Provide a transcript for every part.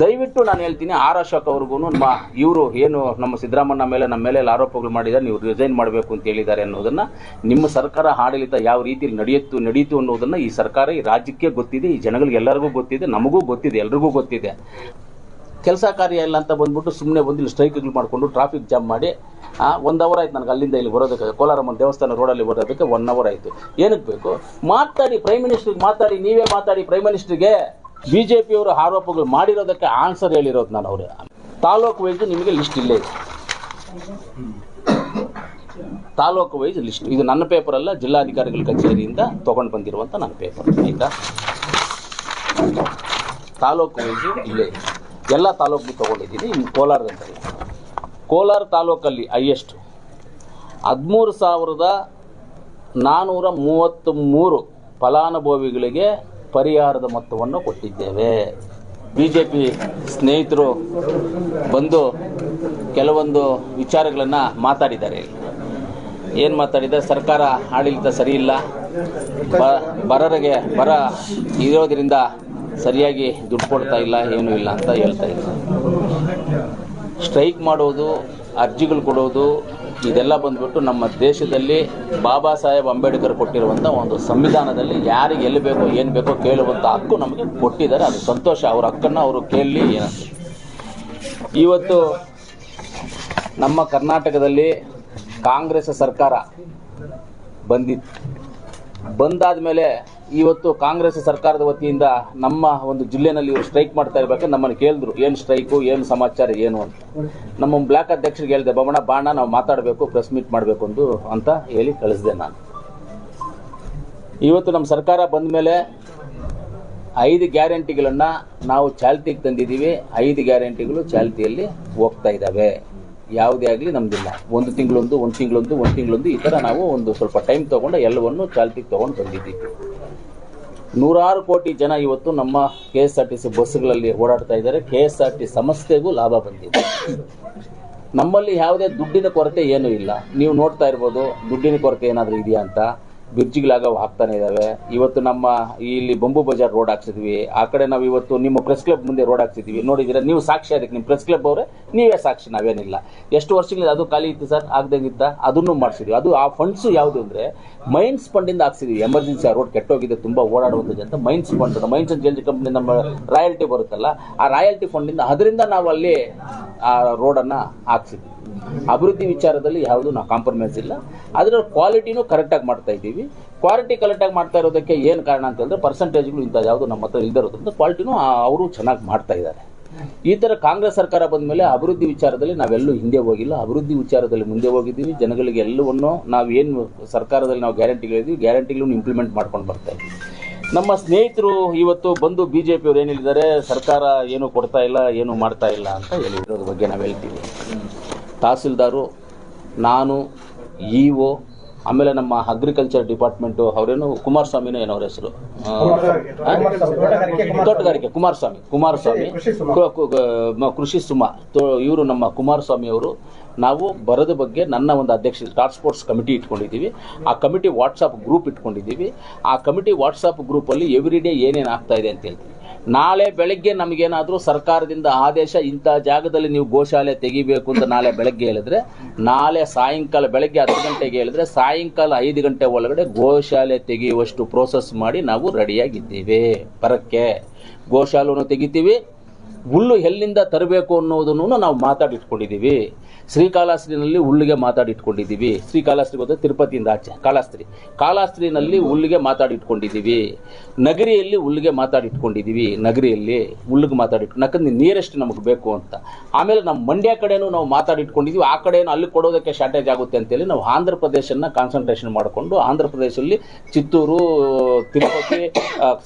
ದಯವಿಟ್ಟು ನಾನು ಹೇಳ್ತೀನಿ, ಆರ್ ಅಶೋಕ್ ಅವ್ರಿಗೂ ನಮ್ಮ ಇವರು ಏನು ನಮ್ಮ ಸಿದ್ದರಾಮಣ್ಣ ಮೇಲೆ, ನಮ್ಮ ಮೇಲೆ ಆರೋಪಗಳು ಮಾಡಿದ್ದಾರೆ, ನೀವು ರಿಸೈನ್ ಮಾಡಬೇಕು ಅಂತ ಹೇಳಿದ್ದಾರೆ ಅನ್ನೋದನ್ನ ನಿಮ್ಮ ಸರ್ಕಾರ ಆಡಳಿತ ಯಾವ ರೀತಿಯಲ್ಲಿ ನಡೆಯುತ್ತು ನಡೆಯಿತು ಅನ್ನೋದನ್ನ ಈ ಸರ್ಕಾರ, ಈ ರಾಜ್ಯಕ್ಕೆ ಗೊತ್ತಿದೆ, ಈ ಜನಗಳಿಗೆ ಎಲ್ಲರಿಗೂ ಗೊತ್ತಿದೆ, ನಮಗೂ ಗೊತ್ತಿದೆ, ಎಲ್ರಿಗೂ ಗೊತ್ತಿದೆ. ಕೆಲಸ ಕಾರ್ಯ ಇಲ್ಲ ಅಂತ ಬಂದ್ಬಿಟ್ಟು ಸುಮ್ಮನೆ ಬಂದು ಇಲ್ಲಿ ಸ್ಟ್ರೈಕ್ಗಳು ಮಾಡಿಕೊಂಡು ಟ್ರಾಫಿಕ್ ಜಾಮ್ ಮಾಡಿ ಒಂದು ಅವರ್ ಆಯ್ತು ನನಗೆ ಅಲ್ಲಿಂದ ಇಲ್ಲಿ ಬರೋದಕ್ಕೆ ಕೋಲಾರಮ್ಮನ ದೇವಸ್ಥಾನ ರೋಡಲ್ಲಿ ಬರೋದಕ್ಕೆ ಒನ್ ಅವರ್ ಆಯಿತು. ಏನಕ್ಕೆ ಬೇಕು? ಮಾತಾಡಿ ಪ್ರೈಮ್ ಮಿನಿಸ್ಟ್ರಿಗೆ ಮಾತಾಡಿ, ನೀವೇ ಮಾತಾಡಿ ಪ್ರೈಮ್ ಮಿನಿಸ್ಟ್ರಿಗೆ ಬಿ ಜೆ ಪಿಯವರು ಆರೋಪಗಳು ಮಾಡಿರೋದಕ್ಕೆ ಆನ್ಸರ್ ಹೇಳಿರೋದು ನಾನು ಅವರು. ತಾಲೂಕು ವೈಸ್ ನಿಮಗೆ ಲಿಸ್ಟ್ ಇಲ್ಲೇ ಇದೆ. ತಾಲೂಕು ವೈಸ್ ಲಿಸ್ಟ್ ಇದು ನನ್ನ ಪೇಪರ್ ಅಲ್ಲ, ಜಿಲ್ಲಾಧಿಕಾರಿಗಳ ಕಚೇರಿಯಿಂದ ತಗೊಂಡು ಬಂದಿರುವಂಥ ನನ್ನ ಪೇಪರ್ ಆಯಿತಾ? ತಾಲೂಕು ವೈಸು ಇಲ್ಲೇ. ಎಲ್ಲ ತಾಲೂಕು ತಗೊಂಡಿದ್ದೀನಿ, ಇನ್ನು ಕೋಲಾರದಂತ ಕೋಲಾರ ತಾಲೂಕಲ್ಲಿ ಹೈಯೆಸ್ಟ್ ಹದಿಮೂರು ಸಾವಿರದ ನಾನ್ನೂರ ಮೂವತ್ತ್ ಮೂರು ಫಲಾನುಭವಿಗಳಿಗೆ ಪರಿಹಾರದ ಮೊತ್ತವನ್ನು ಕೊಟ್ಟಿದ್ದೇವೆ. ಬಿ ಜೆ ಪಿ ಸ್ನೇಹಿತರು ಬಂದು ಕೆಲವೊಂದು ವಿಚಾರಗಳನ್ನು ಮಾತಾಡಿದ್ದಾರೆ. ಏನು ಮಾತಾಡಿದ್ದಾರೆ? ಸರ್ಕಾರ ಆಡಳಿತ ಸರಿ ಇಲ್ಲ ಬ, ಬರರಿಗೆ ಬರ ಇರೋದರಿಂದ ಸರಿಯಾಗಿ ದುಡ್ಡು ಕೊಡ್ತಾ ಇಲ್ಲ, ಏನೂ ಇಲ್ಲ ಅಂತ ಹೇಳ್ತಾ ಇದ್ದಾರೆ. ಸ್ಟ್ರೈಕ್ ಮಾಡೋದು, ಅರ್ಜಿಗಳು ಕೊಡೋದು ಇದೆಲ್ಲ ಬಂದ್ಬಿಟ್ಟು ನಮ್ಮ ದೇಶದಲ್ಲಿ ಬಾಬಾ ಸಾಹೇಬ್ ಅಂಬೇಡ್ಕರ್ ಕೊಟ್ಟಿರುವಂಥ ಒಂದು ಸಂವಿಧಾನದಲ್ಲಿ ಯಾರಿಗೆ ಎಲ್ಲಿ ಬೇಕೋ ಏನು ಬೇಕೋ ಕೇಳುವಂಥ ಹಕ್ಕು ನಮಗೆ ಕೊಟ್ಟಿದ್ದಾರೆ. ಅದು ಸಂತೋಷ. ಅವ್ರ ಹಕ್ಕನ್ನು ಅವರು ಕೇಳಲಿ ಏನಂತ ಇವತ್ತು ನಮ್ಮ ಕರ್ನಾಟಕದಲ್ಲಿ ಕಾಂಗ್ರೆಸ್ ಸರ್ಕಾರ ಬಂದಿತ್ತು. ಬಂದಾದ ಮೇಲೆ ಇವತ್ತು ಕಾಂಗ್ರೆಸ್ ಸರ್ಕಾರದ ವತಿಯಿಂದ ನಮ್ಮ ಒಂದು ಜಿಲ್ಲೆನಲ್ಲಿ ಇವರು ಸ್ಟ್ರೈಕ್ ಮಾಡ್ತಾ ಇರ್ಬೇಕು. ನಮ್ಮನ್ನು ಕೇಳಿದ್ರು, ಏನು ಸ್ಟ್ರೈಕು, ಏನು ಸಮಾಚಾರ, ಏನು ಅಂತ. ನಮ್ಮ ಬ್ಲಾಕ್ ಅಧ್ಯಕ್ಷರಿಗೆ ಹೇಳಿದೆ, ಬಮಣ, ಬಾಣ, ನಾವು ಮಾತಾಡಬೇಕು, ಪ್ರೆಸ್ ಮೀಟ್ ಮಾಡಬೇಕು ಅಂದು ಅಂತ ಹೇಳಿ ಕಳಿಸಿದೆ ನಾನು. ಇವತ್ತು ನಮ್ಮ ಸರ್ಕಾರ ಬಂದ ಮೇಲೆ ಐದು ಗ್ಯಾರಂಟಿಗಳನ್ನು ನಾವು ಚಾಲ್ತಿಗೆ ತಂದಿದ್ದೀವಿ. ಐದು ಗ್ಯಾರಂಟಿಗಳು ಚಾಲ್ತಿಯಲ್ಲಿ ಹೋಗ್ತಾ ಇದ್ದಾವೆ. ಯಾವುದೇ ಆಗಲಿ ನಮ್ದಿಲ್ಲ. ಒಂದು ತಿಂಗಳೊಂದು ಒಂದು ತಿಂಗಳೊಂದು ಒಂದು ತಿಂಗಳೊಂದು ಈ ಥರ ನಾವು ಒಂದು ಸ್ವಲ್ಪ ಟೈಮ್ ತೊಗೊಂಡು ಎಲ್ಲವನ್ನು ಚಾಲ್ತಿಗೆ ತೊಗೊಂಡು ಬಂದಿದ್ದೀವಿ. ನೂರಾರು ಕೋಟಿ ಜನ ಇವತ್ತು ನಮ್ಮ K S R T C ಬಸ್ಗಳಲ್ಲಿ ಓಡಾಡ್ತಾ ಇದ್ದಾರೆ. ಕೆ ಎಸ್ ಆರ್ ಟಿ ಸಂಸ್ಥೆಗೂ ಲಾಭ ಬಂದಿದೆ. ನಮ್ಮಲ್ಲಿ ಯಾವುದೇ ದುಡ್ಡಿನ ಕೊರತೆ ಏನೂ ಇಲ್ಲ. ನೀವು ನೋಡ್ತಾ ಇರ್ಬೋದು, ದುಡ್ಡಿನ ಕೊರತೆ ಏನಾದರೂ ಇದೆಯಾ ಅಂತ. ಬ್ರಿಡ್ಜ್ಗಳಾಗವು ಹಾಕ್ತಾನೆ ಇದ್ದಾವೆ ಇವತ್ತು ನಮ್ಮ ಇಲ್ಲಿ ಬೊಂಬು ಬಜಾರ್ ರೋಡ್ ಹಾಕ್ಸಿದ್ವಿ. ಆ ಕಡೆ ನಾವು ಇವತ್ತು ನಿಮ್ಮ ಪ್ರೆಸ್ ಕ್ಲಬ್ ಮುಂದೆ ರೋಡ್ ಹಾಕ್ಸಿದ್ವಿ. ನೋಡಿದ್ದೀರಾ ನೀವು ಸಾಕ್ಷಿ ಅದಕ್ಕೆ. ನಿಮ್ಮ ಪ್ರೆಸ್ ಕ್ಲಬ್ ಅವರೇ, ನೀವೇ ಸಾಕ್ಷಿ, ನಾವೇನಿಲ್ಲ. ಎಷ್ಟು ವರ್ಷಗಳಿಂದ ಅದು ಖಾಲಿ ಇತ್ತು ಸರ್? ಆಗ್ದಂಗಿತ್ತ? ಅದನ್ನು ಮಾಡಿಸಿದ್ವಿ. ಅದು ಆ ಫಂಡ್ಸು ಯಾವುದು ಅಂದರೆ, ಮೈನ್ಸ್ ಫಂಡಿಂದ ಹಾಕ್ಸಿದ್ವಿ. ಎಮರ್ಜೆನ್ಸಿ ಆ ರೋಡ್ ಕೆಟ್ಟೋಗಿದೆ, ತುಂಬ ಓಡಾಡುವಂಥದ್ದು ಅಂತ ಮೈನ್ಸ್ ಫಂಡ್ ಮೈನ್ಸ್ ಅಂಡ್ ಜೆಲ್ಜಿ ಕಂಪ್ನಿ ನಮ್ಮ ರಾಯಲ್ಟಿ ಬರುತ್ತಲ್ಲ, ಆ ರಾಯಲ್ಟಿ ಫಂಡಿಂದ ಅದರಿಂದ ನಾವು ಅಲ್ಲಿ ಆ ರೋಡನ್ನು ಹಾಕ್ಸಿದ್ವಿ. ಅಭಿವೃದ್ಧಿ ವಿಚಾರದಲ್ಲಿ ಯಾವುದು ನಾವು ಕಾಂಪ್ರಮೈಸ್ ಇಲ್ಲ. ಅದರ ಕ್ವಾಲಿಟಿನೂ ಕರೆಕ್ಟಾಗಿ ಮಾಡ್ತಾ ಇದ್ದೀವಿ. ಕ್ವಾಲಿಟಿ ಕರೆಕ್ಟಾಗಿ ಮಾಡ್ತಾ ಇರೋದಕ್ಕೆ ಏನು ಕಾರಣ ಅಂತ ಹೇಳಿದ್ರೆ ಪರ್ಸೆಂಟೇಜ್ಗಳು ಇಂಥ ಯಾವುದು ನಮ್ಮ ಹತ್ರ ಇಲ್ದಿರೋದ್ರಿಂದ ಕ್ವಾಲಿಟಿನೂ ಅವರು ಚೆನ್ನಾಗಿ ಮಾಡ್ತಾ ಇದ್ದಾರೆ. ಈ ಥರ ಕಾಂಗ್ರೆಸ್ ಸರ್ಕಾರ ಬಂದ ಮೇಲೆ ಅಭಿವೃದ್ಧಿ ವಿಚಾರದಲ್ಲಿ ನಾವೆಲ್ಲೂ ಹಿಂದೆ ಹೋಗಿಲ್ಲ. ಅಭಿವೃದ್ಧಿ ವಿಚಾರದಲ್ಲಿ ಮುಂದೆ ಹೋಗಿದ್ದೀವಿ. ಜನಗಳಿಗೆ ಎಲ್ಲವನ್ನು ನಾವು ಏನು ಸರ್ಕಾರದಲ್ಲಿ ನಾವು ಗ್ಯಾರಂಟಿಗಳಿದ್ದೀವಿ ಗ್ಯಾರಂಟಿಗಳನ್ನು ಇಂಪ್ಲಿಮೆಂಟ್ ಮಾಡ್ಕೊಂಡು ಬರ್ತಾ ಇದ್ದೀವಿ. ನಮ್ಮ ಸ್ನೇಹಿತರು ಇವತ್ತು ಬಂದು ಬಿ ಜೆ ಪಿಯವರು ಏನು ಹೇಳಿದ್ದಾರೆ ಸರ್ಕಾರ ಏನು ಕೊಡ್ತಾ ಇಲ್ಲ, ಏನು ಮಾಡ್ತಾ ಇಲ್ಲ ಅಂತ ಹೇಳಿರೋದ್ರ ಬಗ್ಗೆ ನಾವು ಹೇಳ್ತೀವಿ. ತಹಸೀಲ್ದಾರು, ನಾನು, ಇ ಒ ಆಮೇಲೆ ನಮ್ಮ ಅಗ್ರಿಕಲ್ಚರ್ ಡಿಪಾರ್ಟ್ಮೆಂಟು ಅವರೇನು ಕುಮಾರಸ್ವಾಮಿನೂ ಏನೋ ಅವ್ರ ಹೆಸರು? ತೋಟಗಾರಿಕೆ ಕುಮಾರಸ್ವಾಮಿ. ಕುಮಾರಸ್ವಾಮಿ ಕೃಷಿ ಸುಮ. ಇವರು ನಮ್ಮ ಕುಮಾರಸ್ವಾಮಿ ಅವರು. ನಾವು ಬರದ ಬಗ್ಗೆ ನನ್ನ ಒಂದು ಅಧ್ಯಕ್ಷ ಟಾಸ್ಕ್ ಫೋರ್ಸ್ ಕಮಿಟಿ ಇಟ್ಕೊಂಡಿದ್ದೀವಿ. ಆ ಕಮಿಟಿ ವಾಟ್ಸಪ್ ಗ್ರೂಪ್ ಇಟ್ಕೊಂಡಿದ್ದೀವಿ. ಆ ಕಮಿಟಿ ವಾಟ್ಸಪ್ ಗ್ರೂಪಲ್ಲಿ ಎವ್ರಿ ಡೇ ಏನೇನು ಆಗ್ತಾ ಇದೆ ಅಂತ ಹೇಳ್ತೀವಿ ನಾಳೆ ಬೆಳಗ್ಗೆ ನಮಗೇನಾದರೂ ಸರ್ಕಾರದಿಂದ ಆದೇಶ ಇಂಥ ಜಾಗದಲ್ಲಿ ನೀವು ಗೋಶಾಲೆ ತೆಗಿಬೇಕು ಅಂತ ನಾಳೆ ಬೆಳಗ್ಗೆ ಹೇಳಿದ್ರೆ, ನಾಳೆ ಸಾಯಂಕಾಲ ಬೆಳಗ್ಗೆ ಹತ್ತು ಗಂಟೆಗೆ ಹೇಳಿದ್ರೆ ಸಾಯಂಕಾಲ ಐದು ಗಂಟೆ ಒಳಗಡೆ ಗೋಶಾಲೆ ತೆಗೆಯುವಷ್ಟು ಪ್ರೋಸೆಸ್ ಮಾಡಿ ನಾವು ರೆಡಿಯಾಗಿದ್ದೀವಿ. ಬರಕ್ಕೆ ಗೋಶಾಲೆಯನ್ನು ತೆಗಿತೀವಿ. ಹುಲ್ಲು ಎಲ್ಲಿಂದ ತರಬೇಕು ಅನ್ನೋದನ್ನು ನಾವು ಮಾತಾಡಿಟ್ಕೊಂಡಿದ್ದೀವಿ. ಶ್ರೀಕಾಳಹಸ್ತಿನಲ್ಲಿ ಉಳ್ಳಿಗೆ ಮಾತಾಡಿಟ್ಕೊಂಡಿದ್ದೀವಿ. ಶ್ರೀಕಾಲಾಸ್ತ್ರಿ ಗೊತ್ತಾ ತಿರುಪತಿಯಿಂದ ಆಚೆ. ಕಾಳಾಸ್ತ್ರಿ ಕಾಳಾಸ್ತ್ರಿನಲ್ಲಿ ಉಳ್ಳಿಗೆ ಮಾತಾಡಿಟ್ಕೊಂಡಿದ್ದೀವಿ. ನಗರಿಯಲ್ಲಿ ಉಳ್ಳಿಗೆ ಮಾತಾಡಿಟ್ಕೊಂಡಿದ್ದೀವಿ. ನಗರಿಯಲ್ಲಿ ಉಳ್ಳಿಗೆ ಮಾತಾಡಿಟ್ಟು ಯಾಕಂದ್ರೆ ನೀರೆಷ್ಟು ನಮಗೆ ಬೇಕು ಅಂತ. ಆಮೇಲೆ ನಮ್ಮ ಮಂಡ್ಯ ಕಡೆನೂ ನಾವು ಮಾತಾಡಿಟ್ಕೊಂಡಿದ್ದೀವಿ. ಆ ಕಡೆನೂ ಅಲ್ಲಿ ಕೊಡೋದಕ್ಕೆ ಶಾರ್ಟೇಜ್ ಆಗುತ್ತೆ ಅಂತೇಳಿ ನಾವು ಆಂಧ್ರ ಪ್ರದೇಶನ ಕಾನ್ಸಂಟ್ರೇಷನ್ ಮಾಡಿಕೊಂಡು ಆಂಧ್ರ ಪ್ರದೇಶದಲ್ಲಿ ಚಿತ್ತೂರು, ತಿರುಪತಿ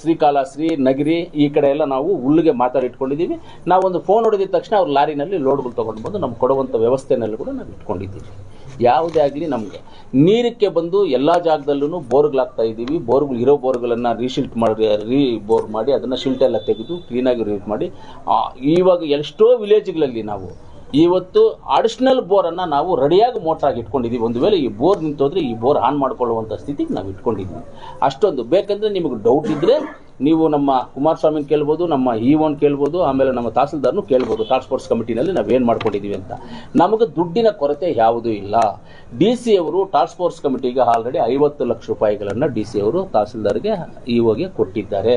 ಶ್ರೀಕಾಲಾಸ್ತ್ರಿ, ನಗರಿ ಈ ಕಡೆ ಎಲ್ಲ ನಾವು ಉಳ್ಳಿಗೆ ಮಾತಾಡಿಟ್ಕೊಂಡಿದ್ದೀವಿ. ನಾವು ಒಂದು ಫೋನ್ ಹೊಡೆದಿದ ತಕ್ಷಣ ಅವ್ರು ಲಾರಿನಲ್ಲಿ ಲೋಡ್ಗಳು ತೊಗೊಂಡು ಬಂದು ನಮ್ಗೆ ಕೊಡುವಂಥ ವ್ಯವಸ್ಥೆನಲ್ಲಿ ಕೂಡ ನಾವು ಇಟ್ಕೊಂಡಿದ್ದೀವಿ. ಯಾವುದೇ ಆಗಲಿ ನಮಗೆ. ನೀರಕ್ಕೆ ಬಂದು ಎಲ್ಲ ಜಾಗದಲ್ಲೂ ಬೋರ್ಗಳಾಗ್ತಾ ಇದ್ದೀವಿ. ಬೋರ್ಗಳು ಇರೋ ಬೋರ್ಗಳನ್ನು ರೀಶಿಲ್ಟ್ ಮಾಡಿ, ರೀ ಬೋರ್ ಮಾಡಿ ಅದನ್ನು ಶಿಲ್ಟ್ ಎಲ್ಲ ತೆಗೆದು ಕ್ಲೀನಾಗಿ ರೀಟ್ ಮಾಡಿ ಇವಾಗ ಎಷ್ಟೋ ವಿಲೇಜ್ಗಳಲ್ಲಿ ನಾವು ಇವತ್ತು ಅಡಿಷ್ನಲ್ ಬೋರನ್ನು ನಾವು ರೆಡಿಯಾಗಿ ಮೋಟ್ರಾಗಿ ಇಟ್ಕೊಂಡಿದ್ದೀವಿ. ಒಂದು ವೇಳೆ ಈ ಬೋರ್ ನಿಂತೋದ್ರೆ ಈ ಬೋರ್ ಆನ್ ಮಾಡ್ಕೊಳ್ಳುವಂಥ ಸ್ಥಿತಿಗೆ ನಾವು ಇಟ್ಕೊಂಡಿದ್ದೀವಿ ಅಷ್ಟೊಂದು. ಬೇಕಂದರೆ ನಿಮಗೆ ಡೌಟ್ ಇದ್ದರೆ ನೀವು ನಮ್ಮ ಕುಮಾರಸ್ವಾಮಿನ ಕೇಳ್ಬೋದು ನಮ್ಮ ಇ ಒನ್ ಕೇಳ್ಬೋದು ಆಮೇಲೆ ನಮ್ಮ ತಹಸೀಲ್ದಾರ್ನು ಕೇಳ್ಬೋದು ಟಾಸ್ಕ್ ಫೋರ್ಸ್ ಕಮಿಟಿನಲ್ಲಿ ನಾವೇನು ಮಾಡ್ಕೊಂಡಿದ್ದೀವಿ ಅಂತ. ನಮಗೆ ದುಡ್ಡಿನ ಕೊರತೆ ಯಾವುದೂ ಇಲ್ಲ. ಡಿ ಸಿ ಅವರು ಟಾಸ್ಕ್ ಫೋರ್ಸ್ ಕಮಿಟಿಗೆ ಆಲ್ರೆಡಿ ಐವತ್ತು ಲಕ್ಷ ರೂಪಾಯಿಗಳನ್ನು ಡಿ ಸಿ ಅವರು ತಹಸೀಲ್ದಾರ್ಗೆ ಇಒಗೆ ಕೊಟ್ಟಿದ್ದಾರೆ.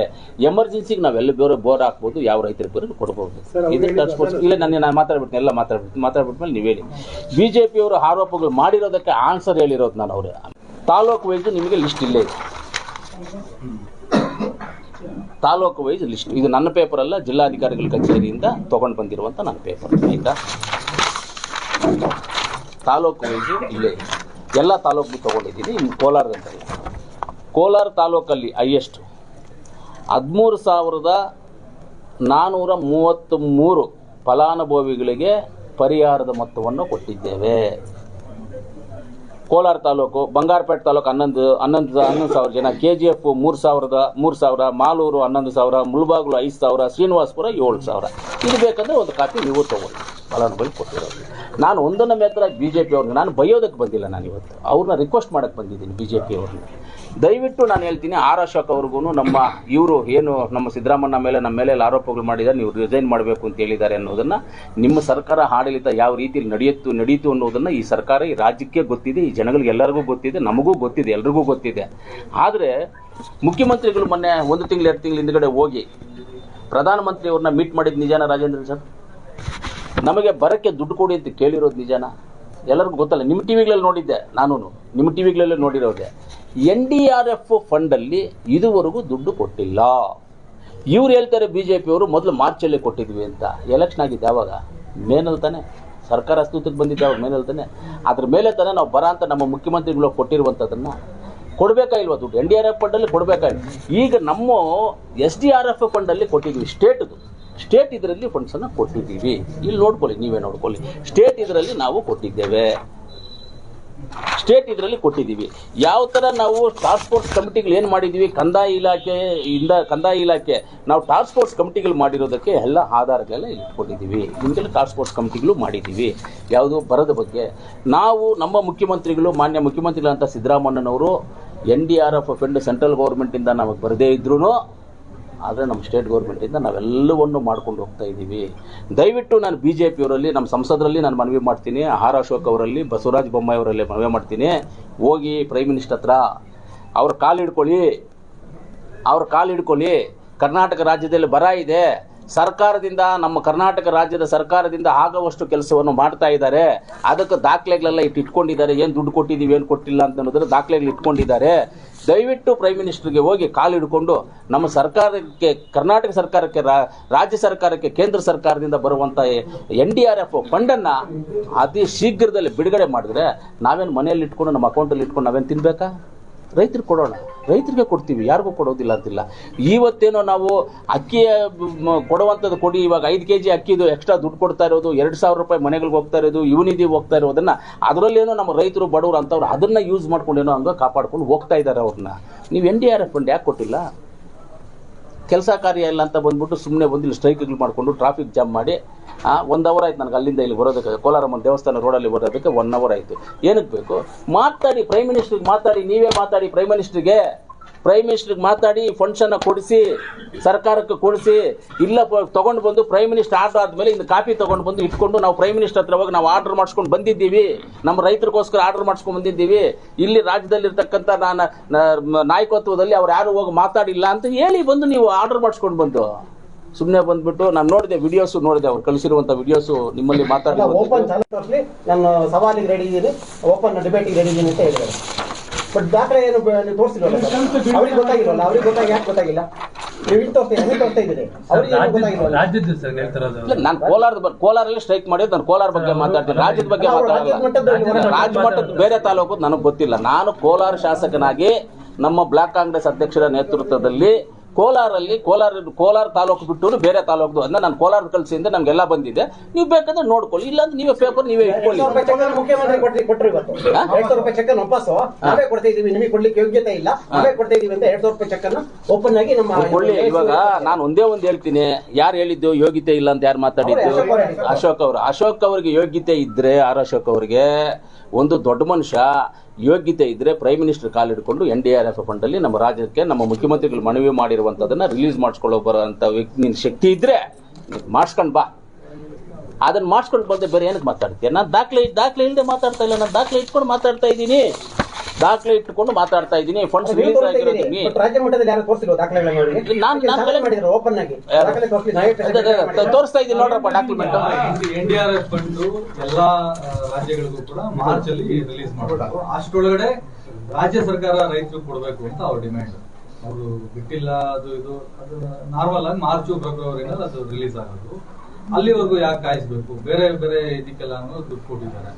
ಎಮರ್ಜೆನ್ಸಿಗೆ ನಾವೆಲ್ಲ ಬೇರೆ ಬೋರ್ ಹಾಕ್ಬೋದು ಯಾವ ರೈತರ ಬೇರೆ ಕೊಡ್ಬೋದು. ಇದು ಟಾಸ್ಕ್ ಫೋರ್ಸ್ ಇಲ್ಲ ನಾನು ನಾನು ಮಾತಾಡ್ಬಿಡ್ತೀನಿ ಎಲ್ಲ ಮಾತಾಡ್ಬಿಟ್ಟು ಮಾತಾಡ್ಬಿಟ್ಮೇಲೆ ನೀವು ಹೇಳಿ. ಬಿ ಜೆ ಪಿಯವರು ಆರೋಪಗಳು ಮಾಡಿರೋದಕ್ಕೆ ಆನ್ಸರ್ ಹೇಳಿರೋದು ನಾನು ಅವರು. ತಾಲೂಕು ವೈಸ್ ನಿಮಗೆ ಲಿಸ್ಟ್ ಇಲ್ಲೇ ಇದೆ. ತಾಲೂಕು ವೈಸ್ ಲಿಸ್ಟ್ ಇದು ನನ್ನ ಪೇಪರ್ ಅಲ್ಲ, ಜಿಲ್ಲಾಧಿಕಾರಿಗಳ ಕಚೇರಿಯಿಂದ ತಗೊಂಡು ಬಂದಿರುವಂಥ ನನ್ನ ಪೇಪರ್ ಆಯಿತಾ? ತಾಲೂಕು ವೈಸ್ ಇಲ್ಲೇ. ಎಲ್ಲ ತಾಲೂಕು ತೊಗೊಂಡಿದ್ದೀನಿ, ಇನ್ನು ಕೋಲಾರದಂತಲ್ಲ ಕೋಲಾರ ತಾಲೂಕಲ್ಲಿ ಹೈಯೆಸ್ಟ್ ಹದಿಮೂರು ಸಾವಿರದ ನಾನ್ನೂರ ಮೂವತ್ತ್ ಮೂರು ಫಲಾನುಭವಿಗಳಿಗೆ ಪರಿಹಾರದ ಮೊತ್ತವನ್ನು ಕೊಟ್ಟಿದ್ದೇವೆ. ಕೋಲಾರ ತಾಲೂಕು, ಬಂಗಾರಪೇಟೆ ತಾಲೂಕು ಹನ್ನೊಂದು ಹನ್ನೊಂದು ಹನ್ನೊಂದು ಸಾವಿರ ಜನ ಕೆ ಜಿ ಎಫ್ ಮೂರು ಸಾವಿರದ, ಮೂರು ಸಾವಿರ, ಮಾಲೂರು ಹನ್ನೊಂದು ಸಾವಿರ, ಮುಳಬಾಗ್ಲು ಐದು ಸಾವಿರ, ಶ್ರೀನಿವಾಸಪುರ ಏಳು ಸಾವಿರ. ಇದು ಬೇಕಂದ್ರೆ ಒಂದು ಕಾಪಿ ನೀವು ತೊಗೊಳ್ಳಿ. ಫಲಾನುಭವಿ ಕೊಟ್ಟಿರೋದು. ನಾನು ಒಂದನ್ನು ಮಾತ್ರ ಬಿ ಜೆ ಪಿ ನಾನು ಬೈಯೋದಕ್ಕೆ ಬಂದಿಲ್ಲ ನಾನು ಇವತ್ತು. ಅವ್ರನ್ನ ರಿಕ್ವೆಸ್ಟ್ ಮಾಡಕ್ಕೆ ಬಂದಿದ್ದೀನಿ ಬಿ ಜೆ ಪಿ ದಯವಿಟ್ಟು ನಾನು ಹೇಳ್ತೀನಿ, ಆರ್ ಅಶೋಕ್ ಅವ್ರಿಗೂ ನಮ್ಮ ಇವರು ಏನು ನಮ್ಮ ಸಿದ್ದರಾಮಣ್ಣ ಮೇಲೆ, ನಮ್ಮ ಮೇಲೆ ಆರೋಪಗಳು ಮಾಡಿದ್ದಾರೆ, ನೀವು ರಿಸೈನ್ ಮಾಡಬೇಕು ಅಂತ ಹೇಳಿದ್ದಾರೆ ಅನ್ನೋದನ್ನು ನಿಮ್ಮ ಸರ್ಕಾರ ಆಡಳಿತ ಯಾವ ರೀತಿಯಲ್ಲಿ ನಡೆಯುತ್ತು, ನಡೀತು ಅನ್ನೋದನ್ನು ಈ ಸರ್ಕಾರ ಈ ರಾಜ್ಯಕ್ಕೆ ಗೊತ್ತಿದೆ, ಈ ಜನಗಳಿಗೆ ಎಲ್ಲರಿಗೂ ಗೊತ್ತಿದೆ, ನಮಗೂ ಗೊತ್ತಿದೆ, ಎಲ್ರಿಗೂ ಗೊತ್ತಿದೆ. ಆದರೆ ಮುಖ್ಯಮಂತ್ರಿಗಳು ಮೊನ್ನೆ ಒಂದು ತಿಂಗಳು, ಎರಡು ತಿಂಗಳು ಹಿಂದ್ಗಡೆ ಹೋಗಿ ಪ್ರಧಾನಮಂತ್ರಿಯವ್ರನ್ನ ಮೀಟ್ ಮಾಡಿದ ನಿಜಾನ ರಾಜೇಂದ್ರ ಸರ್? ನಮಗೆ ಬರಕ್ಕೆ ದುಡ್ಡು ಕೊಡಿ ಅಂತ ಕೇಳಿರೋದು ನಿಜಾನ? ಎಲ್ಲರಿಗೂ ಗೊತ್ತಲ್ಲ, ನಿಮ್ಮ ಟಿ ವಿಗಳಲ್ಲಿ ನೋಡಿದ್ದೆ ನಾನು ನಿಮ್ಮ ಟಿ ವಿಗಳಲ್ಲೇ ನೋಡಿರೋದೆ. ಎನ್ ಡಿ ಆರ್ ಎಫ್ ಫಂಡಲ್ಲಿ ಇದುವರೆಗೂ ದುಡ್ಡು ಕೊಟ್ಟಿಲ್ಲ. ಇವ್ರು ಹೇಳ್ತಾರೆ ಬಿ ಜೆ ಪಿಯವರು ಮೊದಲು ಮಾರ್ಚಲ್ಲೇ ಕೊಟ್ಟಿದ್ವಿ ಅಂತ. ಎಲೆಕ್ಷನ್ ಆಗಿದ್ದೆ ಯಾವಾಗ? ಮೇನಲ್ಲಿ ತಾನೆ. ಸರ್ಕಾರ ಅಸ್ತಿತ್ವಕ್ಕೆ ಬಂದಿದ್ದೆ ಯಾವಾಗ? ಮೇನಲ್ಲಿ ತಾನೆ. ಅದ್ರ ಮೇಲೆ ತಾನೇ ನಾವು ಬರ ಅಂತ ನಮ್ಮ ಮುಖ್ಯಮಂತ್ರಿಗಳು ಕೊಟ್ಟಿರುವಂಥದ್ದನ್ನು ಕೊಡಬೇಕಾ ಇಲ್ವಾ ದುಡ್ಡು? ಎನ್ ಡಿ ಆರ್ ಎಫ್ ಫಂಡಲ್ಲಿ ಕೊಡಬೇಕಾ ಈಗ ನಮ್ಮ ಎಸ್ ಡಿ ಆರ್ ಎಫ್ ಫಂಡಲ್ಲಿ ಕೊಟ್ಟಿದ್ವಿ ಸ್ಟೇಟ್ದು. ಸ್ಟೇಟ್ ಇದರಲ್ಲಿ ಫಂಡ್ಸನ್ನು ಕೊಟ್ಟಿದ್ದೀವಿ. ಇಲ್ಲಿ ನೋಡ್ಕೊಳ್ಳಿ, ನೀವೇ ನೋಡ್ಕೊಳ್ಳಿ. ಸ್ಟೇಟ್ ಇದರಲ್ಲಿ ನಾವು ಕೊಟ್ಟಿದ್ದೇವೆ. ಸ್ಟೇಟ್ ಇದರಲ್ಲಿ ಕೊಟ್ಟಿದ್ದೀವಿ. ಯಾವ ಥರ ನಾವು ಟಾಸ್ಕ್ ಫೋರ್ಸ್ ಕಮಿಟಿಗಳು ಏನು ಮಾಡಿದ್ದೀವಿ? ಕಂದಾಯ ಇಲಾಖೆಯಿಂದ ಕಂದಾಯ ಇಲಾಖೆ. ನಾವು ಟಾಸ್ಕ್ ಫೋರ್ಸ್ ಕಮಿಟಿಗಳು ಮಾಡಿರೋದಕ್ಕೆ ಎಲ್ಲ ಆಧಾರಗಳೆಲ್ಲ ಇಟ್ಕೊಂಡಿದ್ದೀವಿ. ನಿಮಗೆಲ್ಲ ಟಾಸ್ಕ್ ಫೋರ್ಸ್ ಕಮಿಟಿಗಳು ಮಾಡಿದ್ದೀವಿ. ಯಾವುದು ಬರದ ಬಗ್ಗೆ. ನಾವು ನಮ್ಮ ಮುಖ್ಯಮಂತ್ರಿಗಳು, ಮಾನ್ಯ ಮುಖ್ಯಮಂತ್ರಿಗಳಂತ ಸಿದ್ದರಾಮಣ್ಣನವರು N D R F fund central ಗೌರ್ಮೆಂಟಿಂದ ನಮಗೆ ಬರದೇ ಇದ್ರೂ ಆದರೆ ನಮ್ಮ ಸ್ಟೇಟ್ ಗೌರ್ಮೆಂಟಿಂದ ನಾವೆಲ್ಲವನ್ನು ಮಾಡ್ಕೊಂಡು ಹೋಗ್ತಾ ಇದ್ದೀವಿ ದಯವಿಟ್ಟು ನಾನು ಬಿ ಜೆ ಪಿಯವರಲ್ಲಿ ನಮ್ಮ ಸಂಸದರಲ್ಲಿ ನಾನು ಮನವಿ ಮಾಡ್ತೀನಿ. ಆರ್ ಅಶೋಕ್ ಅವರಲ್ಲಿ, ಬಸವರಾಜ ಬೊಮ್ಮಾಯಿ ಅವರಲ್ಲಿ ಮನವಿ ಮಾಡ್ತೀನಿ. ಹೋಗಿ ಪ್ರೈಮ್ ಮಿನಿಸ್ಟರ್ ಹತ್ರ ಅವ್ರ ಕಾಲು ಹಿಡ್ಕೊಳ್ಳಿ. ಅವ್ರ ಕಾಲು ಹಿಡ್ಕೊಳ್ಳಿ. ಕರ್ನಾಟಕ ರಾಜ್ಯದಲ್ಲಿ ಬರ ಇದೆ. ಸರ್ಕಾರದಿಂದ, ನಮ್ಮ ಕರ್ನಾಟಕ ರಾಜ್ಯದ ಸರ್ಕಾರದಿಂದ ಆಗುವಷ್ಟು ಕೆಲಸವನ್ನು ಮಾಡ್ತಾ ಇದ್ದಾರೆ. ಅದಕ್ಕೆ ದಾಖಲೆಗಳೆಲ್ಲ ಇಟ್ಟು ಇಟ್ಕೊಂಡಿದ್ದಾರೆ. ಏನು ದುಡ್ಡು ಕೊಟ್ಟಿದ್ದೀವಿ, ಏನು ಕೊಟ್ಟಿಲ್ಲ ಅಂತ ಅನ್ನೋದ್ರ ದಾಖಲೆಗಳು ಇಟ್ಕೊಂಡಿದ್ದಾರೆ. ದಯವಿಟ್ಟು ಪ್ರೈಮ್ ಮಿನಿಸ್ಟರ್ಗೆ ಹೋಗಿ ಕಾಲು ಹಿಡ್ಕೊಂಡು, ನಮ್ಮ ಸರ್ಕಾರಕ್ಕೆ, ಕರ್ನಾಟಕ ಸರ್ಕಾರಕ್ಕೆ ರಾಜ್ಯ ಸರ್ಕಾರಕ್ಕೆ, ಕೇಂದ್ರ ಸರ್ಕಾರದಿಂದ ಬರುವಂಥ ಎನ್ ಡಿ ಆರ್ ಎಫ್ ಫಂಡನ್ನು ಅತಿ ಶೀಘ್ರದಲ್ಲಿ ಬಿಡುಗಡೆ ಮಾಡಿದ್ರೆ ನಾವೇನು ಮನೆಯಲ್ಲಿ ಇಟ್ಕೊಂಡು, ನಮ್ಮ ಅಕೌಂಟಲ್ಲಿ ಇಟ್ಕೊಂಡು ನಾವೇನು ತಿನ್ಬೇಕಾ? ರೈತರಿಗೆ ಕೊಡೋಣ. ರೈತರಿಗೆ ಕೊಡ್ತೀವಿ ಯಾರಿಗೂ ಕೊಡೋದಿಲ್ಲ ಅಂತಿಲ್ಲ. ಇವತ್ತೇನೋ ನಾವು ಅಕ್ಕಿಯ ಮ್, ಕೊಡುವಂಥದ್ದು ಕೊಡಿ ಇವಾಗ ಐದು ಕೆ ಜಿ ಅಕ್ಕಿದು ಎಕ್ಸ್ಟ್ರಾ ದುಡ್ಡು ಕೊಡ್ತಾ ಇರೋದು ಎರಡು ಸಾವಿರ ರೂಪಾಯಿ ಮನೆಗಳಿಗೆ ಹೋಗ್ತಾ ಇರೋದು ಯುವನಿಧಿ ಹೋಗ್ತಾ ಇರೋದನ್ನು ಅದರಲ್ಲೇನೋ ನಮ್ಮ ರೈತರು ಬಡವರು ಅಂತವ್ರು ಅದನ್ನು ಯೂಸ್ ಮಾಡ್ಕೊಂಡೇನೋ ಹಂಗೆ ಕಾಪಾಡ್ಕೊಂಡು ಹೋಗ್ತಾ ಇದ್ದಾರೆ ಅವ್ರನ್ನ. ನೀವು N D R F fund ಯಾಕೆ ಕೊಟ್ಟಿಲ್ಲ? ಕೆಲಸ ಕಾರ್ಯ ಇಲ್ಲ ಅಂತ ಬಂದ್ಬಿಟ್ಟು ಸುಮ್ಮನೆ ಬಂದು ಇಲ್ಲಿ ಸ್ಟ್ರೈಕ್ಗಳು ಮಾಡಿಕೊಂಡು ಟ್ರಾಫಿಕ್ ಜಾಮ್ ಮಾಡಿ ಒಂದು ಅವರ್ ಆಯ್ತು ನನಗೆ ಅಲ್ಲಿಂದ ಇಲ್ಲಿ ಬರೋದಕ್ಕೆ. ಕೋಲಾರಮ್ಮನ ದೇವಸ್ಥಾನ ರೋಡಲ್ಲಿ ಬರೋದಕ್ಕೆ ಒನ್ ಅವರ್ ಆಯಿತು. ಏನಕ್ಕೆ ಬೇಕು? ಮಾತಾಡಿ ಪ್ರೈಮ್ ಮಿನಿಸ್ಟ್ರಿಗೆ ಮಾತಾಡಿ, ನೀವೇ ಮಾತಾಡಿ ಪ್ರೈಮ್ ಮಿನಿಸ್ಟ್ರಿಗೆ ಪ್ರೈಮ್ ಮಿನಿಸ್ಟ್ರಿಗೆ ಮಾತಾಡಿ ಫಂಡ್ಸನ್ನು ಕೊಡಿಸಿ ಸರ್ಕಾರಕ್ಕೆ ಕೊಡಿಸಿ ಇಲ್ಲ ತಗೊಂಡು ಬಂದು ಪ್ರೈಮ್ ಮಿನಿಸ್ಟರ್ ಆರ್ಡರ್ ಆದಮೇಲೆ ಇನ್ನು ಕಾಪಿ ತಗೊಂಡು ಬಂದು ಇಟ್ಕೊಂಡು ನಾವು ಪ್ರೈಮ್ ಮಿನಿಸ್ಟರ್ ಹತ್ರ ಹೋಗಿ ನಾವು ಆರ್ಡರ್ ಮಾಡಿಸ್ಕೊಂಡು ಬಂದಿದ್ದೀವಿ. ನಮ್ಮ ರೈತರಿಗೋಸ್ಕರ ಆರ್ಡರ್ ಮಾಡಿಸ್ಕೊಂಡು ಬಂದಿದ್ದೀವಿ. ಇಲ್ಲಿ ರಾಜ್ಯದಲ್ಲಿರ್ತಕ್ಕಂಥ ನಾನು ನಾಯಕತ್ವದಲ್ಲಿ ಅವ್ರು ಯಾರು ಹೋಗಿ ಮಾತಾಡಿಲ್ಲ ಅಂತ ಹೇಳಿ ಬಂದು ನೀವು ಆರ್ಡರ್ ಮಾಡಿಸ್ಕೊಂಡು ಬಂದು. ಸುಮ್ಮನೆ ಬಂದ್ಬಿಟ್ಟು ನಾನು ನೋಡಿದೆ ವಿಡಿಯೋಸು ನೋಡಿದೆ ಅವ್ರು ಕಳಿಸಿರುವಂಥ ವಿಡಿಯೋಸು ನಿಮ್ಮಲ್ಲಿ ಓಪನ್ ಮಾತಾಡಿ ತೋರಿಸ್ಲಿ ನಾನು ಸವಾಲಿಗೆ ರೆಡಿ ಇದ್ದೀನಿ ಓಪನ್ ಡಿಬೇಟಿಗೆ ರೆಡಿ ಇದ್ದೀನಿ ಅಂತ ಹೇಳಿದ್ದಾರೆ. ಬಟ್ ದಾಖಲೆ ಏನು ಬ- ನೀವು ತೋರಿಸಿಲ್ವಲ್ಲ ಸರ್? ಅವ್ರಿಗೆ ಗೊತ್ತಾಗಿಲ್ವಲ್ಲ ಅವ್ರಿಗೆ ಗೊತ್ತಾಗಿ ಯಾಕೆ ಗೊತ್ತಾಗಿಲ್ಲ? ನಾನು ಕೋಲಾರದ ಕೋಲಾರಲ್ಲಿ ಸ್ಟ್ರೈಕ್ ಮಾಡಿದ್ದು ನಾನು ಕೋಲಾರ ಬಗ್ಗೆ ಮಾತಾಡ್ತೀನಿ. ರಾಜ್ಯದ ಬಗ್ಗೆ ಮಾತಾಡಲ್ಲ. ರಾಜ್ಯ ಮಟ್ಟದ ಬೇರೆ ತಾಲೂಕು ನನಗೆ ಗೊತ್ತಿಲ್ಲ. ನಾನು ಕೋಲಾರ ಶಾಸಕನಾಗಿ ನಮ್ಮ ಬ್ಲಾಕ್ ಕಾಂಗ್ರೆಸ್ ಅಧ್ಯಕ್ಷರ ನೇತೃತ್ವದಲ್ಲಿ ಕೋಲಾರಲ್ಲಿ ಕೋಲಾರ ಕೋಲಾರ ತಾಲೂಕು ಬಿಟ್ಟು ಬೇರೆ ತಾಲೂಕು ಅಂದ್ರೆ ನಾನು ಕೋಲಾರ ಕಳಿಸಿಂದ ನಮ್ಗೆಲ್ಲ ಬಂದಿದೆ. ನೀವು ಬೇಕಂದ್ರೆ ನೋಡ್ಕೊಳ್ಳಿ ಇಲ್ಲಾಂದ್ರೆ ನೀವೇ ಪೇಪರ್ ನೀವೇ ಇಟ್ಕೊಳ್ಳಿ. ಮುಖ್ಯಮಂತ್ರಿ ಕೊಟ್ರಿ ಕೊಟ್ರು ಇವತ್ತು. ಹಾ? ಎರಡ್ ಸಾವಿರ ರೂಪಾಯಿ ಚೆಕ್ ವಾಪಸ್ಸು. ನಾವೇ ಕೊಡ್ತಾ ಇದೀವಿ ನಿಮಗೆ ಕೊಡ್ಲಿಕ್ಕೆ ಯೋಗ್ಯತೆ ಇಲ್ಲ. ನಾವೇ ಕೊಡ್ತಾ ಇದೀವಿ ಅಂತ ಎರಡ್ ಸಾವಿರ ರೂಪಾಯಿ ಚೆಕ್ ಅನ್ನು ಓಪನ್ ಆಗಿ ನಮ್ಮ ಕೊಳ್ಳಿ ಇವಾಗ ನಾನು ಒಂದೇ ಒಂದು ಹೇಳ್ತೀನಿ. ಯಾರು ಹೇಳಿದ್ದು ಯೋಗ್ಯತೆ ಇಲ್ಲ ಅಂತ ಯಾರು ಮಾತಾಡಿದ್ದು? ಅಶೋಕ್ ಅವ್ರೇ. ಅಶೋಕ್ ಅವರು. ಅಶೋಕ್ ಅವರಿಗೆ ಯೋಗ್ಯತೆ ಇದ್ರೆ ಆರ್ ಅಶೋಕ್ ಅವರಿಗೆ? ಒಂದು ದೊಡ್ಡ ಮನುಷ್ಯ ಯೋಗ್ಯತೆ ಇದ್ದರೆ ಪ್ರೈಮ್ ಮಿನಿಸ್ಟರ್ ಕಾಲಿಡ್ಕೊಂಡು ಎನ್ ಡಿ ಆರ್ ಎಫ್ ಫಂಡಲ್ಲಿ ನಮ್ಮ ರಾಜ್ಯಕ್ಕೆ ನಮ್ಮ ಮುಖ್ಯಮಂತ್ರಿಗಳು ಮನವಿ ಮಾಡಿರುವಂಥದ್ದನ್ನು ರಿಲೀಸ್ ಮಾಡಿಸ್ಕೊಳ್ಳೋ ಬರೋಂಥ ವ್ಯಕ್ತಿ ಶಕ್ತಿ ಇದ್ದರೆ ಮಾಡಿಸ್ಕೊಂಡು ಬಾ. ಅದನ್ನ ಮಾಡಿಸ್ಕೊಂಡು ಬಂದೆ ಬೇರೆ ಏನಕ್ಕೆ ಮಾತಾಡ್ತೀಯ? ನಾನು ದಾಖಲೆ ದಾಖಲೆ ಇಲ್ಲದೆ ಮಾತಾಡ್ತಾ ಇಲ್ಲ. ನಾನು ದಾಖಲೆ ಇಟ್ಕೊಂಡು ಮಾತಾಡ್ತಾ ಇದ್ದೀನಿ. ದಾಖಲೆ ಇಟ್ಕೊಂಡು ಮಾತಾಡ್ತಾ ಇದ್ದೀನಿ. ಫಂಡ್ಸ್ ರಿಲೀಸ್ ಬಟ್ ರಾಜ್ಯ ಮಟ್ಟದಲ್ಲಿ ಯಾರು ತೋರಿಸಿಲ್ಲ ದಾಖಲೆಗಳನ್ನ ನಾನ್- ನಾನ್ ಕಲೆ- ಮಾಡಿದ್ರು ಓಪನ್ ಆಗಿ? ದಾಖಲೆ ತೋರಿಸಿ ತೋರಿಸ್ತಾ ಇದ್ದೀನಿ ನೋಡ್ರಪ್ಪ document N D R F fund ಎಲ್ಲಾ ರಾಜ್ಯಗಳಿಗೂ ಕೂಡ ಮಾರ್ಚ್ ಅಲ್ಲಿ ರಿಲೀಸ್ ಮಾಡಬೇಕು. ಅಷ್ಟರೊಳಗಡೆ ರಾಜ್ಯ ಸರ್ಕಾರ ರೈತರು ಕೊಡಬೇಕು ಅಂತ ಅವ್ರ ಡಿಮ್ಯಾಂಡ್ ಅವರು ಬಿಟ್ಟಿಲ್ಲ ಅದು ಇದು ಅದು ನಾರ್ಮಲ್ ಆಗಿ ಮಾರ್ಚ್ ಫೆಬ್ರವರಿನಲ್ಲಿ ಅದು ರಿಲೀಸ್ ಆಗೋದು. ಅಲ್ಲಿವರೆಗೂ ಯಾಕೆ ಕಾಯಿಸ್ಬೇಕು? ಬೇರೆ ಬೇರೆ ಇದಕ್ಕೆಲ್ಲ ದುಡ್ಡು ಕೊಟ್ಟಿದ್ದಾರೆ.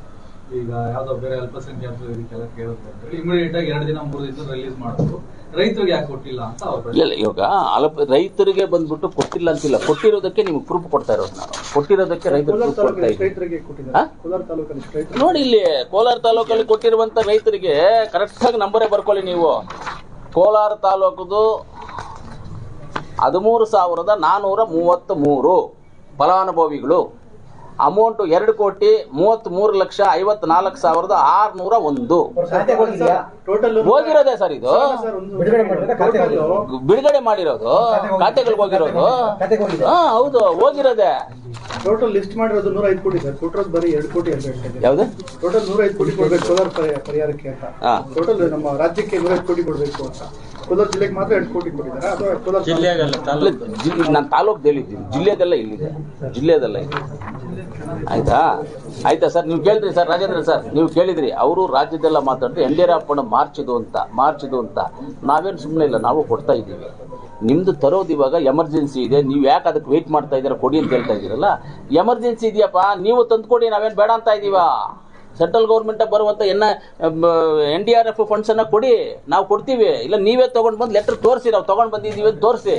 ಈಗ ಯಾವ್ದೋ ಬೇರೆ ಅಲ್ಪಸಂಖ್ಯಾತರು ಇದಕ್ಕೆಲ್ಲ ಕೇಳುತ್ತೆ ಅಂತ ಹೇಳಿ ಇಮಿಡಿಯೇಟ್ ಆಗಿ ಎರಡು ದಿನ ಮೂರು ದಿನ ರಿಲೀಸ್ ಮಾಡಿದ್ರು ರೈತರಿಗೆ ಯಾಕೆ ಕೊಟ್ಟಿಲ್ಲ ಅಂತ ಅವ್ರು ಇಲ್ಲ ಇವಾಗ ಅಲ್ಪ ರೈತರಿಗೆ ಬಂದ್ಬಿಟ್ಟು ಕೊಟ್ಟಿಲ್ಲ ಅಂತಿಲ್ಲ. ಕೊಟ್ಟಿರೋದಕ್ಕೆ ನಿಮ್ಗೆ ಪ್ರೂಫ್ ಕೊಡ್ತಾ ಇರೋದು ನಾನು. ಕೊಟ್ಟಿರೋದಕ್ಕೆ ರೈತರು ಪ್ರೂಫ್ ಕೊಡ್ತಾ ಇದ್ದೀನಿ ಹಾ? ನೋಡಿ ಇಲ್ಲಿ ಕೋಲಾರ ತಾಲೂಕಲ್ಲಿ ಕೊಟ್ಟಿರುವಂತ ರೈತರಿಗೆ ಕರೆಕ್ಟಾಗಿ ನಂಬರೇ ಬರ್ಕೊಳ್ಳಿ ನೀವು. ಕೋಲಾರ ತಾಲೂಕದು ಹದಿಮೂರು ಸಾವಿರದ ನಾನ್ನೂರ ಮೂವತ್ತ್ ಮೂರು ಫಲಾನುಭವಿಗಳು. ಅಮೌಂಟು ಎರಡು ಕೋಟಿ ಮೂವತ್ತ್ ಮೂರು ಲಕ್ಷ ಐವತ್ನಾಲ್ಕು ಸಾವಿರದ ಆರ್ನೂರ ಒಂದು. ಹೋಗಿರೋದೇ ಸರ್ ಇದು? ಬಿಡುಗಡೆ ಮಾಡಿರೋದು ಖಾತೆಗಳಿಗೆ ಹೋಗಿರೋದು? ಹಾ ಹೌದು ಹೋಗಿರೋದೆ. ಟೋಟಲ್ ಲಿಸ್ಟ್ ಮಾಡಿರೋದು ನೂರ ಐದು ಕೋಟಿ ಸರ್. ಕೊಟ್ಟರೋದು ಬರೀ ಎರಡು ಕೋಟಿ ಅಂತ ಹೇಳ್ತಾ ಇದ್ದಾರೆ ಯಾವ್ದು? ಟೋಟಲ್ ನೂರ ಐದು ಕೋಟಿ ಕೊಡ್ಬೇಕು ಕೋಲಾರ ಪರಿಹಾರಕ್ಕೆ ಅಂತ. ಹಾ. ಟೋಟಲ್ ನಮ್ಮ ರಾಜ್ಯಕ್ಕೆ ನೂರ ಐದು ಕೋಟಿ ಕೊಡ್ಬೇಕು ಅಂತ. ಕೋಲಾರ ಜಿಲ್ಲೆಗೆ ಮಾತ್ರ ಎರಡು ಕೋಟಿ ಕೊಟ್ಟಿದ್ದಾರೆ. ಅಥವಾ ಕೋಲಾರ ನಾನು ತಾಲೂಕು. ಹೇಳಿದ್ದೀನಿ ಜಿಲ್ಲೆದೆಲ್ಲ ಇಲ್ಲಿದೆ. ಜಿಲ್ಲೆದೆಲ್ಲ ಇದೆ. ಆಯ್ತಾ? ಆಯ್ತಾ ಸರ್ ನೀವು ಕೇಳಿದ್ರಿ ಸರ್ ರಾಜೇಂದ್ರ ಸರ್ ನೀವು ಕೇಳಿದ್ರಿ. ಅವರು ರಾಜ್ಯದೆಲ್ಲ ಮಾತಾಡಿದ್ರೆ ಎನ್ ಡಿ ಆರ್ ಮಾರ್ಚ್ ಇದು ಅಂತ ಮಾರ್ಚಿದು ಇದು ಅಂತ. ನಾವೇನು ಸುಮ್ಮನೆ ಇಲ್ಲ ನಾವು ಕೊಡ್ತಾ ಇದ್ದೀವಿ. ನಿಮ್ದು ತರೋದು ಇವಾಗ ಎಮರ್ಜೆನ್ಸಿ ಇದೆ, ನೀವು ಯಾಕೆ ಅದಕ್ಕೆ ವೆಯ್ಟ್ ಮಾಡ್ತಾ ಇದ್ದೀರಾ, ಕೊಡಿ ಅಂತ ಹೇಳ್ತಾ ಇದ್ದೀರಲ್ಲ? ಎಮರ್ಜೆನ್ಸಿ ಇದೆಯಪ್ಪ, ನೀವು ತಂದು ಕೊಡಿ ನಾವೇನು ಬೇಡ ಅಂತ ಇದ್ದೀವ? ಸೆಂಟ್ರಲ್ ಗೌರ್ಮೆಂಟ್ ಬರುವಂತ ಎನ್ನ N D R F funds ಅನ್ನ ಕೊಡಿ, ನಾವು ಕೊಡ್ತೀವಿ. ಇಲ್ಲ, ನೀವೇ ತಗೊಂಡ್ ಬಂದು ಲೆಟರ್ ತೋರಿಸಿ, ನಾವು ತಗೊಂಡ್ ಬಂದಿದ್ದೀವಿ ತೋರಿಸಿ.